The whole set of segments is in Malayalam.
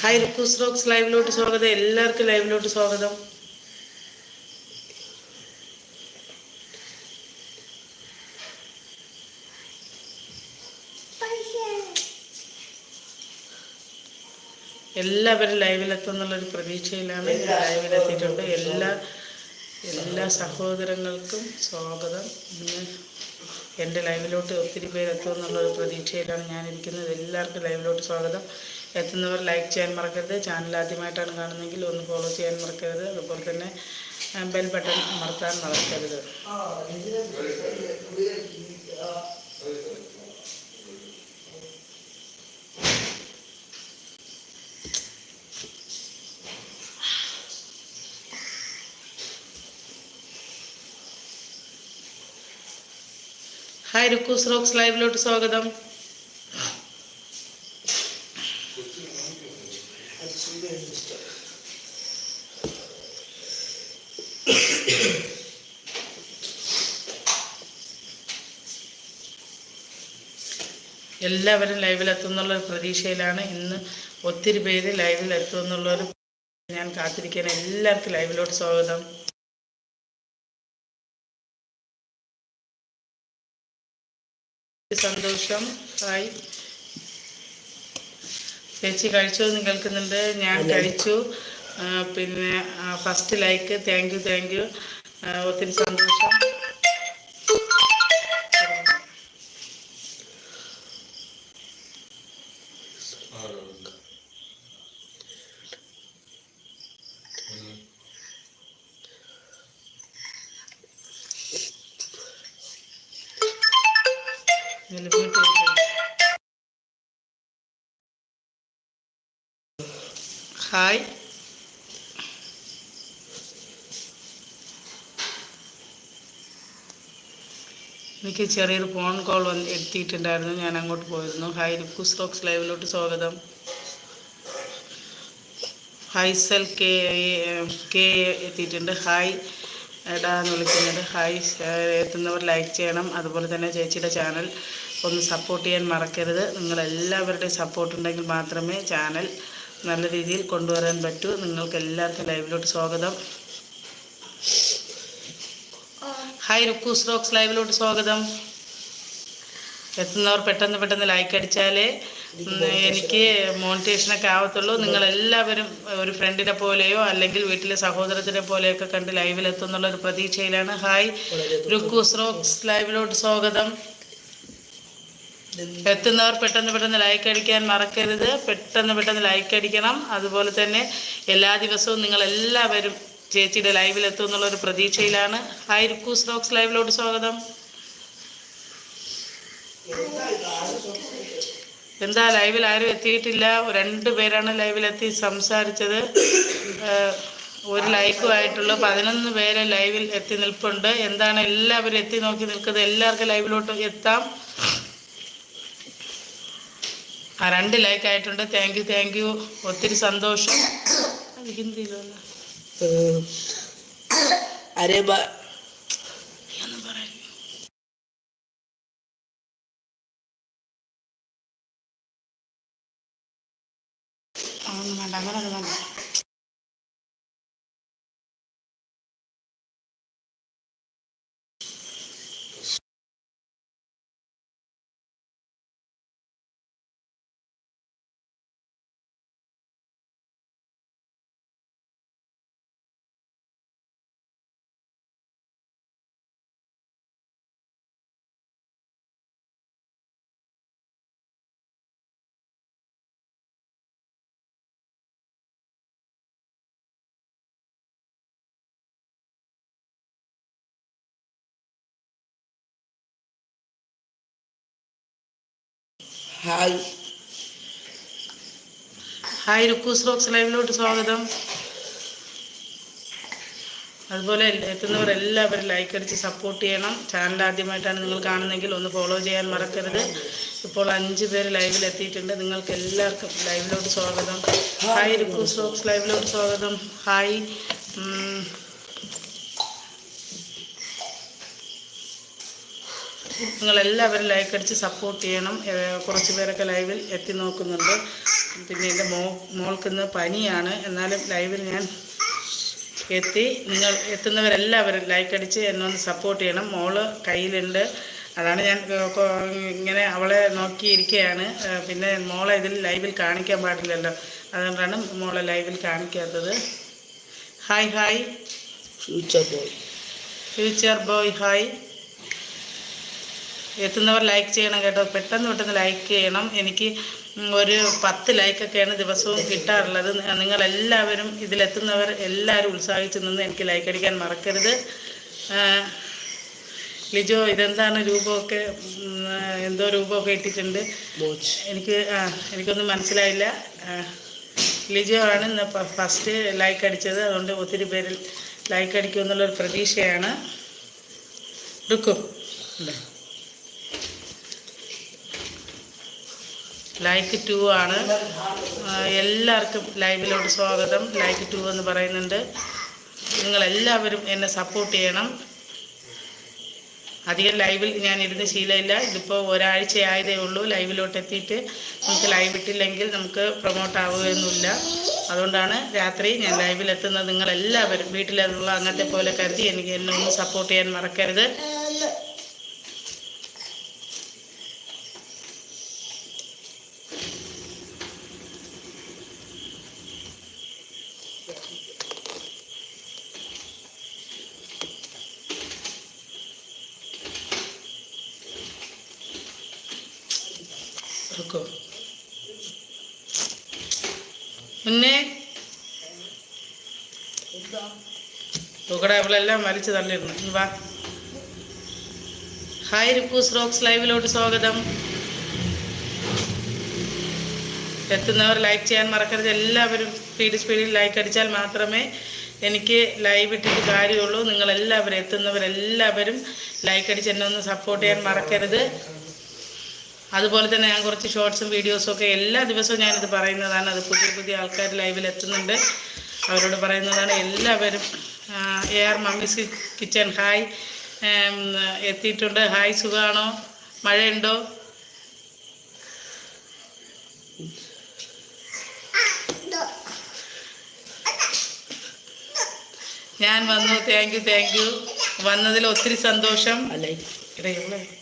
ഹായ് റുക്കൂസ് റോക്സ് ലൈവിലോട്ട് സ്വാഗതം. എല്ലാവർക്കും ലൈവിലോട്ട് സ്വാഗതം. എല്ലാവരും ലൈവിലെത്തും എന്നുള്ളൊരു പ്രതീക്ഷയിലാണ് ലൈവിലെത്തിയിട്ടുണ്ട്. എല്ലാ എല്ലാ സഹോദരങ്ങൾക്കും സ്വാഗതം. ഇന്ന് എന്റെ ലൈവിലോട്ട് ഒത്തിരി പേര് എത്തുമെന്നുള്ളൊരു പ്രതീക്ഷയിലാണ് ഞാനിരിക്കുന്നത്. എല്ലാവർക്കും ലൈവിലോട്ട് സ്വാഗതം. എത്തുന്നവർ ലൈക്ക് ചെയ്യാൻ മറക്കരുത്. ചാനൽ ആദ്യമായിട്ടാണ് കാണുന്നതെങ്കിൽ ഒന്ന് ഫോളോ ചെയ്യാൻ മറക്കരുത്. അതുപോലെ തന്നെ ബെൽ ബട്ടൺ അമർത്താൻ മറക്കരുത്. ഹായ് രുക്കൂസ് റോക്സ് ലൈവിലോട്ട് സ്വാഗതം. എല്ലാവരും ലൈവിലെത്തുന്നുള്ള ഒരു പ്രതീക്ഷയിലാണ്. ഇന്ന് ഒത്തിരി പേര് ഒരു ഞാൻ കാത്തിരിക്കാൻ എല്ലാവർക്കും ലൈവിലോട്ട് സ്വാഗതം. സന്തോഷം. ഹായ്. ചേച്ചി കഴിച്ചു എന്ന് കേൾക്കുന്നുണ്ട്. ഞാൻ കഴിച്ചു. പിന്നെ first like thank you thank you ഒത്തിരി സന്തോഷം. വീട്ടിൽ ഹായ്. എനിക്ക് ചെറിയൊരു ഫോൺ കോൾ വന്ന് എത്തിയിട്ടുണ്ടായിരുന്നു. ഞാൻ അങ്ങോട്ട് പോയിരുന്നു. ഹായ് ലുക്കൂസ് റോക്സ് ലൈവിലോട്ട് സ്വാഗതം. ഹൈസൽ കെ കെ എത്തിയിട്ടുണ്ട്. ഹായ്. എടാ എന്ന് വിളിക്കുന്നുണ്ട് ഹായ് എത്തുന്നവർ ലൈക്ക് ചെയ്യണം. അതുപോലെ തന്നെ ചേച്ചിയുടെ ചാനൽ ഒന്ന് സപ്പോർട്ട് ചെയ്യാൻ മറക്കരുത്. നിങ്ങളെല്ലാവരുടെയും സപ്പോർട്ട് ഉണ്ടെങ്കിൽ മാത്രമേ ചാനൽ നല്ല രീതിയിൽ കൊണ്ടുവരാൻ പറ്റൂ. നിങ്ങൾക്ക് എല്ലാവർക്കും ലൈവിലോട്ട് സ്വാഗതം. ഹായ് റുക്കൂസ് റോക്സ് ലൈവിലോട്ട് സ്വാഗതം. എത്തുന്നവർ പെട്ടെന്ന് പെട്ടെന്ന് ലൈക്ക് അടിച്ചാലേ എനിക്ക് മോണിറ്റേഷനൊക്കെ ആവത്തുള്ളൂ. നിങ്ങളെല്ലാവരും ഒരു ഫ്രണ്ടിനെ പോലെയോ അല്ലെങ്കിൽ വീട്ടിലെ സഹോദരത്തിനെ പോലെയൊക്കെ കണ്ട് ലൈവിൽ എത്തുന്നുള്ള ഒരു പ്രതീക്ഷയിലാണ് ഹായ് റുക്കൂസ് റോക്സ് ലൈവിലോട്ട് സ്വാഗതം. എത്തുന്നവർ പെട്ടെന്ന് പെട്ടെന്ന് ലൈക്ക് അടിക്കാൻ മറക്കരുത്. പെട്ടെന്ന് പെട്ടെന്ന് ലൈക്ക് അടിക്കണം. അതുപോലെ തന്നെ എല്ലാ ദിവസവും നിങ്ങൾ എല്ലാവരും ചേച്ചിയുടെ ലൈവിൽ എത്തും എന്നുള്ള ഒരു പ്രതീക്ഷയിലാണ്. ഹായ് റുക്കൂസ് റോക്സ് ലൈവിലോട്ട് സ്വാഗതം. എന്താ ലൈവിൽ ആരും എത്തിയിട്ടില്ല. രണ്ട് പേരാണ് ലൈവിൽ എത്തി സംസാരിച്ചത് ഒരു ലൈക്കും ലൈക്കുമായിട്ടുള്ള പതിനൊന്ന് പേര് ലൈവിൽ എത്തി നിൽപ്പുണ്ട്. എന്താണ് എല്ലാവരും എത്തി നോക്കി നിൽക്കുന്നത്? എല്ലാവർക്കും ലൈവിലോട്ട് എത്താം. ആ രണ്ട് ലൈക്ക് ആയിട്ടുണ്ട്. താങ്ക് യു താങ്ക് യു ഒത്തിരി സന്തോഷം. അത് ഹിന്ദിയിലല്ല. अरे ആ, ഒന്നും വേണ്ട हाय ഹായ് റുക്കൂസ് റോക്സ് ലൈവിലോട്ട് സ്വാഗതം. അതുപോലെ എത്തുന്നവർ എല്ലാവരും ലൈക്ക് അടിച്ച് സപ്പോർട്ട് ചെയ്യണം. ചാനൽ ആദ്യമായിട്ടാണ് നിങ്ങൾ കാണുന്നതെങ്കിൽ ഒന്ന് ഫോളോ ചെയ്യാൻ മറക്കരുത്. ഇപ്പോൾ അഞ്ച് പേര് ലൈവിൽ എത്തിയിട്ടുണ്ട്. നിങ്ങൾക്ക് എല്ലാവർക്കും ലൈവിലോട്ട് സ്വാഗതം. ഹായ് റുക്കൂസ് റോക്സ് ലൈവിലോട്ട് സ്വാഗതം. ഹായ് നിങ്ങളെല്ലാവരും ലൈക്ക് അടിച്ച് സപ്പോർട്ട് ചെയ്യണം. കുറച്ച് പേരൊക്കെ ലൈവിൽ എത്തി നോക്കുന്നുണ്ട്. പിന്നെ എന്റെ മോ മോൾക്കിന്ന് പനിയാണ്. എന്നാലും ലൈവിൽ ഞാൻ എത്തി. നിങ്ങൾ എത്തുന്നവരെല്ലാവരും ലൈക്ക് അടിച്ച് എന്നെ ഒന്ന് സപ്പോർട്ട് ചെയ്യണം. മോൾ കയ്യിലുണ്ട്. അതാണ് ഞാൻ ഇങ്ങനെ അവളെ നോക്കിയിരിക്കുകയാണ് പിന്നെ മോളെ ഇതിൽ ലൈവിൽ കാണിക്കാൻ പാടില്ലല്ലോ. അതുകൊണ്ടാണ് മോളെ ലൈവിൽ കാണിക്കാത്തത്. Hi hi future boy future boy hi എത്തുന്നവർ ലൈക്ക് ചെയ്യണം കേട്ടോ. പെട്ടെന്ന് പെട്ടെന്ന് ലൈക്ക് ചെയ്യണം. എനിക്ക് ഒരു പത്ത് ലൈക്കൊക്കെയാണ് ദിവസവും കിട്ടാറുള്ളത്. നിങ്ങളെല്ലാവരും ഇതിലെത്തുന്നവർ എല്ലാവരും ഉത്സാഹിച്ച് നിന്ന് എനിക്ക് ലൈക്ക് അടിക്കാൻ മറക്കരുത്. ലിജോ ഇതെന്താണ് രൂപമൊക്കെ എന്തോ രൂപമൊക്കെ ഇട്ടിട്ടുണ്ട്? എനിക്ക് ആ, എനിക്കൊന്നും മനസ്സിലായില്ല. ലിജോ ആണ് ഇന്ന് ഫസ്റ്റ് ലൈക്ക് അടിച്ചത്. അതുകൊണ്ട് ഒത്തിരി പേരിൽ ലൈക്ക് അടിക്കുമെന്നുള്ളൊരു പ്രതീക്ഷയാണ്. എടുക്കും ലൈക്ക് ടു ആണ്. എല്ലാവർക്കും ലൈവിലോട്ട് സ്വാഗതം. ലൈക്ക് ടു എന്ന് പറയുന്നുണ്ട്. നിങ്ങളെല്ലാവരും എന്നെ സപ്പോർട്ട് ചെയ്യണം. അധികം ലൈവിൽ ഞാൻ ഇരുന്ന് ശീലമില്ല. ഇതിപ്പോൾ ഒരാഴ്ചയായതേ ഉള്ളൂ. ലൈവിലോട്ട് എത്തിയിട്ട് നമുക്ക് ലൈവ് ഇട്ടില്ലെങ്കിൽ നമുക്ക് പ്രൊമോട്ട് ആവുകയൊന്നുമില്ല. അതുകൊണ്ടാണ് രാത്രി ഞാൻ ലൈവിലെത്തുന്നത്. നിങ്ങളെല്ലാവരും വീട്ടിലുള്ള അങ്ങനത്തെ പോലെ കരുതി എനിക്ക് എന്നെ ഒന്ന് സപ്പോർട്ട് ചെയ്യാൻ മറക്കരുത്. എടുക്കോ പിന്നെ ഇവിടെ അവളെല്ലാം വലിച്ചു തള്ളിയിരുന്നു. വാ. ഹായ് രുക്കൂസ് റോക്സ് ലൈവിലോട്ട് സ്വാഗതം. എത്തുന്നവർ ലൈക്ക് ചെയ്യാൻ മറക്കരുത്. എല്ലാവരും സ്പീഡ് സ്പീഡിൽ ലൈക്ക് അടിച്ചാൽ മാത്രമേ എനിക്ക് ലൈവ് ഇട്ടിട്ട് കാര്യമുള്ളൂ. നിങ്ങളെല്ലാവരും എത്തുന്നവരെല്ലാവരും ലൈക്ക് അടിച്ച് എന്നെ ഒന്ന് സപ്പോർട്ട് ചെയ്യാൻ മറക്കരുത്. അതുപോലെ തന്നെ ഞാൻ കുറച്ച് ഷോർട്സും വീഡിയോസും ഒക്കെ എല്ലാ ദിവസവും ഞാനിത് പറയുന്നതാണ്. അത് പുതിയ പുതിയ ആൾക്കാർ ലൈവിൽ എത്തുന്നുണ്ട്. അവരോട് പറയുന്നതാണ്. എല്ലാവരും A R mummy's kitchen hi എത്തിയിട്ടുണ്ട്. ഹായ് സുഖമാണോ മഴയുണ്ടോ? ഞാൻ വന്നു. താങ്ക് യു താങ്ക് യു വന്നതിൽ ഒത്തിരി സന്തോഷം. അല്ലേ? like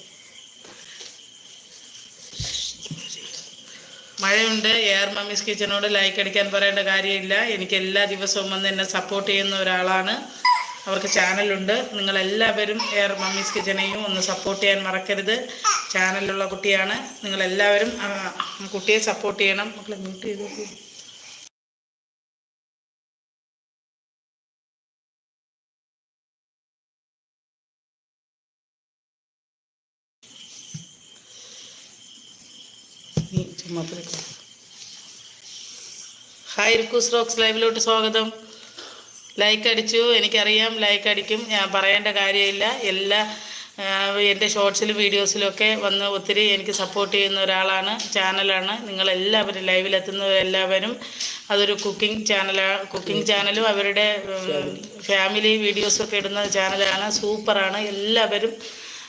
മഴയുണ്ട് എയർ മമ്മീസ് കിച്ചനോട് ലൈക്ക് അടിക്കാൻ പറയേണ്ട കാര്യമില്ല. എനിക്ക് എല്ലാ ദിവസവും വന്ന് എന്നെ സപ്പോർട്ട് ചെയ്യുന്ന ഒരാളാണ്. അവർക്ക് ചാനലുണ്ട് നിങ്ങളെല്ലാവരും എയർ മമ്മീസ് കിച്ചനെയും ഒന്ന് സപ്പോർട്ട് ചെയ്യാൻ മറക്കരുത്. ചാനലിലുള്ള കുട്ടിയാണ്. നിങ്ങളെല്ലാവരും കുട്ടിയെ സപ്പോർട്ട് ചെയ്യണം. മക്കളെ മീറ്റ് ചെയ്ത് ചുമ്മാ പോയിക്കോ. ഹായ് റിക്കൂസ് റോക്സ് ലൈവിലോട്ട് സ്വാഗതം. ലൈക്ക് അടിച്ചു എനിക്കറിയാം ലൈക്ക് അടിക്കും. ഞാൻ പറയേണ്ട കാര്യമില്ല. എല്ലാ എന്റെ ഷോർട്സിലും വീഡിയോസിലൊക്കെ വന്ന് ഒത്തിരി എനിക്ക് സപ്പോർട്ട് ചെയ്യുന്ന ഒരാളാണ് ചാനലാണ്. നിങ്ങളെല്ലാവരും ലൈവിലെത്തുന്നവരെല്ലാവരും അതൊരു കുക്കിംഗ് ചാനലാണ് കുക്കിംഗ് ചാനലും അവരുടെ ഫാമിലി വീഡിയോസൊക്കെ ഇടുന്ന ചാനലാണ്. സൂപ്പറാണ്. എല്ലാവരും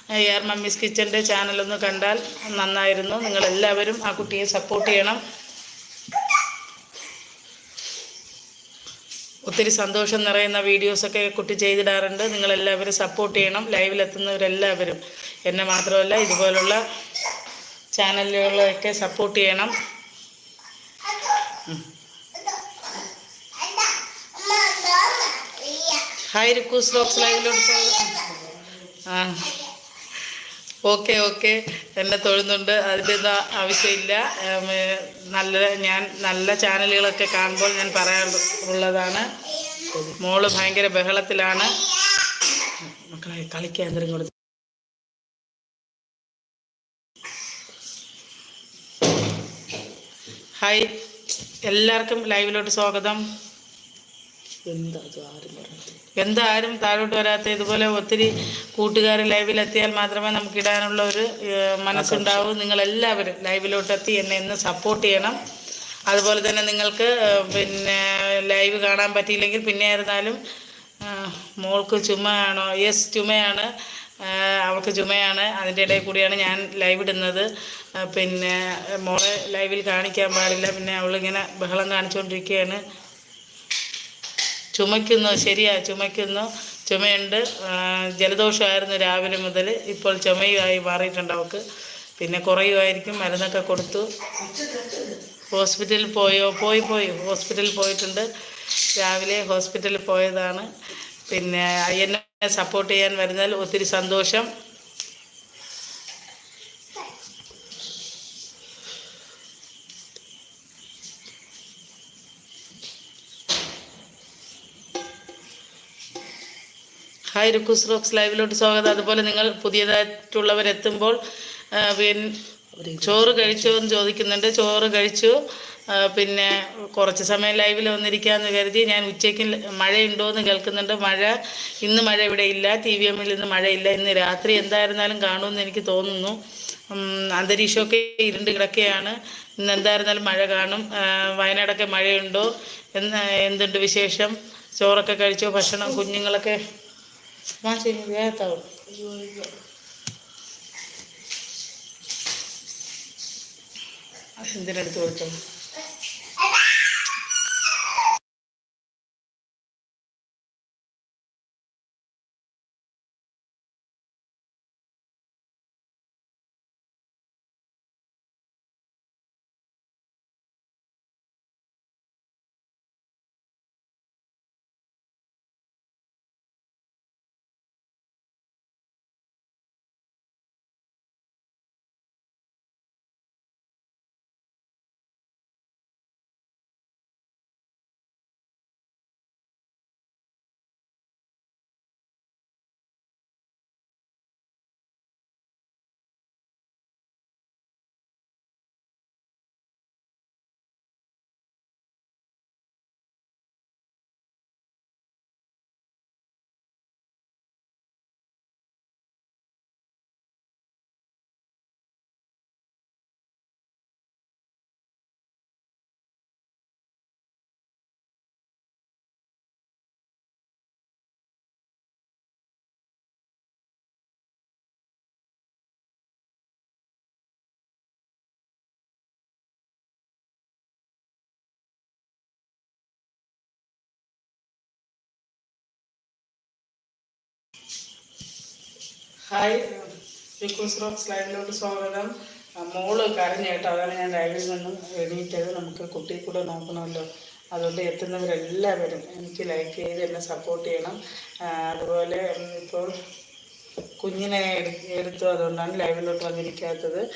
എയർ മമ്മീസ് കിച്ചന്റെ ചാനലൊന്ന് കണ്ടാൽ നന്നായിരുന്നു. നിങ്ങളെല്ലാവരും ആ കുട്ടിയെ സപ്പോർട്ട് ചെയ്യണം. ഒത്തിരി സന്തോഷം നിറയുന്ന വീഡിയോസൊക്കെ കുട്ടി ചെയ്തിടാറുണ്ട്. നിങ്ങളെല്ലാവരും സപ്പോർട്ട് ചെയ്യണം. ലൈവിലെത്തുന്നവരെല്ലാവരും എന്നെ മാത്രമല്ല ഇതുപോലുള്ള ചാനലുകളൊക്കെ സപ്പോർട്ട് ചെയ്യണം. ഹായ് റിക്കൂസ് ബോക്സ് ലൈവിലോട്ട് ആ. Okay okay. എന്നെ തൊഴുന്നുണ്ട്. അതിന്റെ ആവശ്യമില്ല. നല്ല ഞാൻ നല്ല ചാനലുകളൊക്കെ കാണുമ്പോൾ ഞാൻ പറയാനുള്ളതാണ് മോൾ ഭയങ്കര ബഹളത്തിലാണ്. മക്കളെ കളിക്കാൻ എന്തെങ്കിലും കൊടുത്ത് ഹായ് എല്ലാവർക്കും ലൈവിലോട്ട് സ്വാഗതം. എന്താ ആരും എന്താരും താഴോട്ട് വരാത്ത ഇതുപോലെ ഒത്തിരി കൂട്ടുകാർ ലൈവിലെത്തിയാൽ മാത്രമേ നമുക്ക് ഇടാനുള്ള ഒരു മനസ്സുണ്ടാവൂ. നിങ്ങളെല്ലാവരും ലൈവിലോട്ടെത്തി എന്നെ ഇന്ന് സപ്പോർട്ട് ചെയ്യണം. അതുപോലെ തന്നെ നിങ്ങൾക്ക് പിന്നെ ലൈവ് കാണാൻ പറ്റിയില്ലെങ്കിൽ പിന്നെ ആയിരുന്നാലും മോൾക്ക് ചുമയാണോ? യെസ് ചുമയാണ്. അവൾക്ക് ചുമയാണ്. അതിന്റെ ഇടയിൽ കൂടിയാണ് ഞാൻ ലൈവ് ഇടുന്നത്. പിന്നെ മോളെ ലൈവിൽ കാണിക്കാൻ പാടില്ല. പിന്നെ അവളിങ്ങനെ ബഹളം കാണിച്ചുകൊണ്ടിരിക്കുകയാണ്. ചുമയ്ക്കുന്നു ശരിയാ ചുമയ്ക്കുന്നു. ചുമയുണ്ട്. ജലദോഷമായിരുന്നു രാവിലെ മുതൽ ഇപ്പോൾ ചുമയുമായി മാറിയിട്ടുണ്ട് അവൾക്ക്. പിന്നെ കുറയുമായിരിക്കും. മരുന്നൊക്കെ കൊടുത്തു. ഹോസ്പിറ്റലിൽ പോയോ? പോയി പോയി. ഹോസ്പിറ്റലിൽ പോയിട്ടുണ്ട്. രാവിലെ ഹോസ്പിറ്റലിൽ പോയതാണ്. പിന്നെ എന്നെ സപ്പോർട്ട് ചെയ്യാൻ വരുന്നതിൽ ഒത്തിരി സന്തോഷം. ഹായ് റുക്കൂസ് റോക്സ് ലൈവിലോട്ട് സ്വാഗതം. അതുപോലെ നിങ്ങൾ പുതിയതായിട്ടുള്ളവരെത്തുമ്പോൾ പിന്നെ ചോറ് കഴിച്ചോ എന്ന് ചോദിക്കുന്നുണ്ട്. ചോറ് കഴിച്ചു. പിന്നെ കുറച്ച് സമയം ലൈവിൽ വന്നിരിക്കാമെന്ന് കരുതി ഞാൻ ഉച്ചയ്ക്ക് മഴയുണ്ടോ എന്ന് കേൾക്കുന്നുണ്ട്. മഴ ഇന്ന് മഴ ഇവിടെ ഇല്ല. ടി വി എമ്മിൽ ഇന്ന് മഴയില്ല ഇന്ന് രാത്രി എന്തായിരുന്നാലും കാണുമെന്ന് എനിക്ക് തോന്നുന്നു. അന്തരീക്ഷമൊക്കെ ഇരുണ്ട് കിടക്കുകയാണ്. ഇന്ന് എന്തായിരുന്നാലും മഴ കാണും. വയനാടൊക്കെ മഴയുണ്ടോ? എന്ന് എന്തുണ്ട് വിശേഷം? ചോറൊക്കെ കഴിച്ചോ? ഭക്ഷണം കുഞ്ഞുങ്ങളൊക്കെ? ശരി വേഗത്താവും എന്തിനെടുത്ത് കൊടുത്തോ. ഹായ് റിക്കൂസ് റോക്ക് സ്ലൈഡിലോട്ട് സ്വാഗതം. മോൾ കരഞ്ഞു അതാണ് ഞാൻ ലൈവിൽ നിന്നും എണീറ്റത്. നമുക്ക് കുട്ടിയെ കൂടെ നോക്കണമല്ലോ. അതുകൊണ്ട് എത്തുന്നവരെല്ലാവരും എനിക്ക് ലൈക്ക് ചെയ്ത് എന്നെ സപ്പോർട്ട് ചെയ്യണം. അതുപോലെ ഇപ്പോൾ കുഞ്ഞിനെ എടു- എടുത്തു. അതുകൊണ്ടാണ് ലൈവിലോട്ട് വന്നിരിക്കാത്തത്.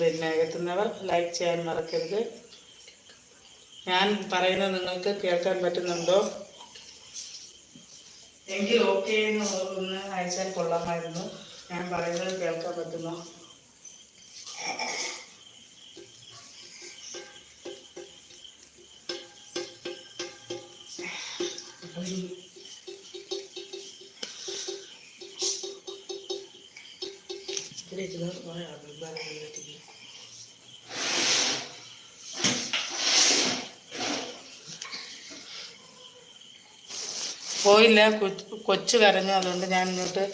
പിന്നെ എത്തുന്നവർ ലൈക്ക് ചെയ്യാൻ മറക്കരുത്. ഞാൻ പറയുന്നത് നിങ്ങൾക്ക് കേൾക്കാൻ പറ്റുന്നുണ്ടോ? എങ്കിൽ ഓക്കെ എന്ന് ഒന്ന് അയച്ചാൽ കൊള്ളാമായിരുന്നു. ഞാൻ പറയുന്നത് കേൾക്കാൻ പറ്റുന്നു. പോയില്ല കൊച്ചു കരഞ്ഞു അതുകൊണ്ട് ഞാൻ ഇങ്ങോട്ട്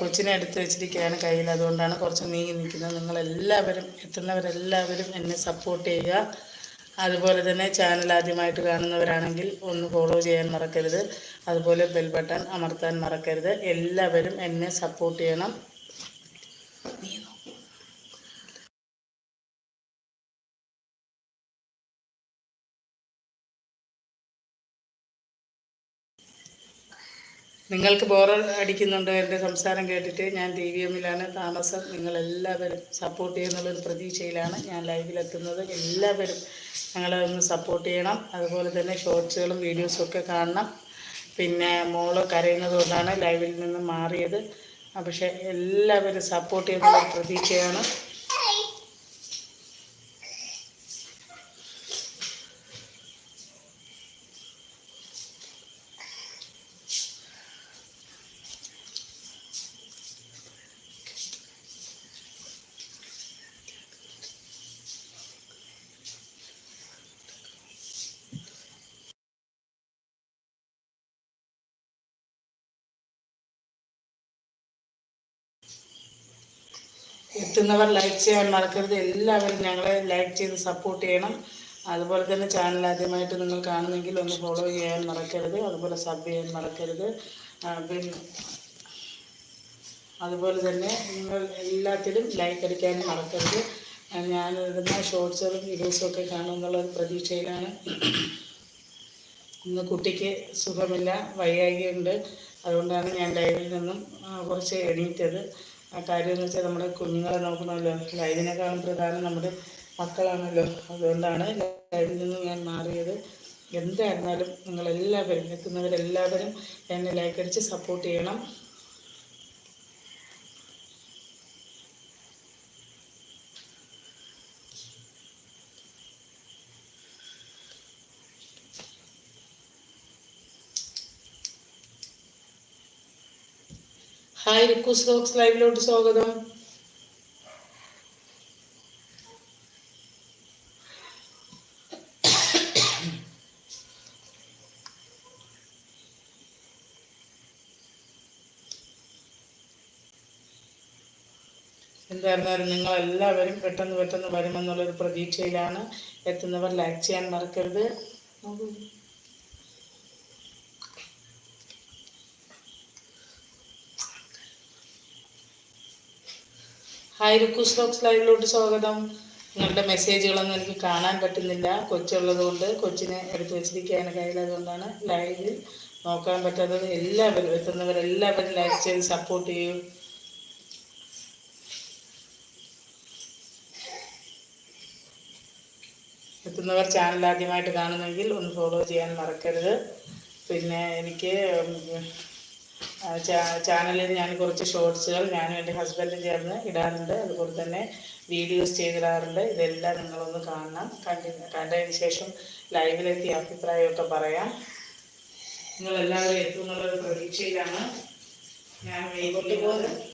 കൊച്ചിനെ എടുത്ത് വെച്ചിരിക്കുകയാണ് കയ്യിൽ. അതുകൊണ്ടാണ് കുറച്ച് നീങ്ങി നിൽക്കുന്നത്. നിങ്ങളെല്ലാവരും എത്തുന്നവരെല്ലാവരും എന്നെ സപ്പോർട്ട് ചെയ്യുക. അതുപോലെ തന്നെ ചാനൽ ആദ്യമായിട്ട് കാണുന്നവരാണെങ്കിൽ ഒന്ന് ഫോളോ ചെയ്യാൻ മറക്കരുത്. അതുപോലെ ബെൽ ബട്ടൺ അമർത്താൻ മറക്കരുത്. എല്ലാവരും എന്നെ സപ്പോർട്ട് ചെയ്യണം. നിങ്ങൾക്ക് ബോർ അടിക്കുന്നുണ്ടോ എന്റെ സംസാരം കേട്ടിട്ട് ഞാൻ ടി വി എമ്മിലാണ് താമസം. നിങ്ങളെല്ലാവരും സപ്പോർട്ട് ചെയ്യുന്നുള്ളൊരു പ്രതീക്ഷയിലാണ് ഞാൻ ലൈവിലെത്തുന്നത് എല്ലാവരും ഞങ്ങളെ ഒന്ന് സപ്പോർട്ട് ചെയ്യണം. അതുപോലെ തന്നെ ഷോർട്സുകളും വീഡിയോസും ഒക്കെ കാണണം. പിന്നെ മോൾ കരയുന്നത് കൊണ്ടാണ് ലൈവിൽ നിന്ന് മാറിയത്. പക്ഷേ എല്ലാവരും സപ്പോർട്ട് ചെയ്യുന്ന പ്രതീക്ഷയാണ്. എത്തുന്നവർ ലൈക്ക് ചെയ്യാൻ മറക്കരുത്. എല്ലാവരും ഞങ്ങളെ ലൈക്ക് ചെയ്ത് സപ്പോർട്ട് ചെയ്യണം. അതുപോലെ തന്നെ ചാനൽ ആദ്യമായിട്ട് നിങ്ങൾ കാണുന്നെങ്കിൽ ഒന്ന് ഫോളോ ചെയ്യാൻ മറക്കരുത്. അതുപോലെ സബ് ചെയ്യാൻ മറക്കരുത്. പിന്നെ അതുപോലെ തന്നെ നിങ്ങൾ എല്ലാത്തിലും ലൈക്ക് അടിക്കാൻ മറക്കരുത്. ഞാൻ ഇടുന്ന ഷോർട്സുകളും വീഡിയോസും ഒക്കെ കാണുമെന്നുള്ള ഒരു പ്രതീക്ഷയിലാണ്. ഇന്ന് കുട്ടിക്ക് സുഖമില്ല വയ്യായികയുണ്ട്. അതുകൊണ്ടാണ് ഞാൻ ലൈവിൽ നിന്നും കുറച്ച് എണീറ്റത്. ആ കാര്യം എന്ന് വെച്ചാൽ നമ്മുടെ കുഞ്ഞുങ്ങളെ നോക്കണമല്ലോ ലൈവിനേക്കാളും പ്രധാനം നമ്മുടെ മക്കളാണല്ലോ. അതുകൊണ്ടാണ് ലൈവിൽ നിന്ന് ഞാൻ മാറിയത്. എന്തായിരുന്നാലും നിങ്ങളെല്ലാവരും എത്തുന്നവരെല്ലാവരും എന്നെ ലൈക്കടിച്ച് സപ്പോർട്ട് ചെയ്യണം. ഹായ് റിക്കൂസ് റോക്സ് ലൈവിലോട്ട് സ്വാഗതം. എന്തായിരുന്നാലും നിങ്ങൾ എല്ലാവരും പെട്ടെന്ന് പെട്ടെന്ന് വരുമെന്നുള്ളൊരു പ്രതീക്ഷയിലാണ്. എത്തുന്നവർ ലൈക്ക് ചെയ്യാൻ മറക്കരുത്. ഹായ് റുക്കൂസ് ബോക്സ് ലൈവിലോട്ട് സ്വാഗതം. നിങ്ങളുടെ മെസ്സേജുകളൊന്നും എനിക്ക് കാണാൻ പറ്റുന്നില്ല. കൊച്ചുള്ളത് കൊണ്ട് കൊച്ചിനെ എടുത്ത് വെച്ചിരിക്കുകയാണ് കയ്യിൽ. അതുകൊണ്ടാണ് ലൈവിൽ നോക്കാൻ പറ്റാത്തത്. എല്ലാവരും എത്തുന്നവരെല്ലാവരും ലൈക്ക് ചെയ്ത് സപ്പോർട്ട് ചെയ്യും. എത്തുന്നവർ ചാനൽ ആദ്യമായിട്ട് കാണുന്നെങ്കിൽ ഒന്ന് ഫോളോ ചെയ്യാൻ മറക്കരുത്. പിന്നെ എനിക്ക് ചാനലിൽ ഞാൻ കുറച്ച് ഷോർട്സുകൾ ഞാനും എന്റെ ഹസ്ബൻഡും ചേർന്ന് ഇടാറുണ്ട്. അതുപോലെ തന്നെ വീഡിയോസ് ചെയ്തിടാറുണ്ട്. ഇതെല്ലാം നിങ്ങളൊന്ന് കാണണം. കണ്ടി കണ്ടതിന് ശേഷം ലൈവിലെത്തി അഭിപ്രായമൊക്കെ പറയാം. നിങ്ങളെല്ലാവരും എത്തുമെന്നുള്ളൊരു പ്രതീക്ഷയിലാണ് ഞാൻ വൈകിട്ട് ചെയ്യുന്നത്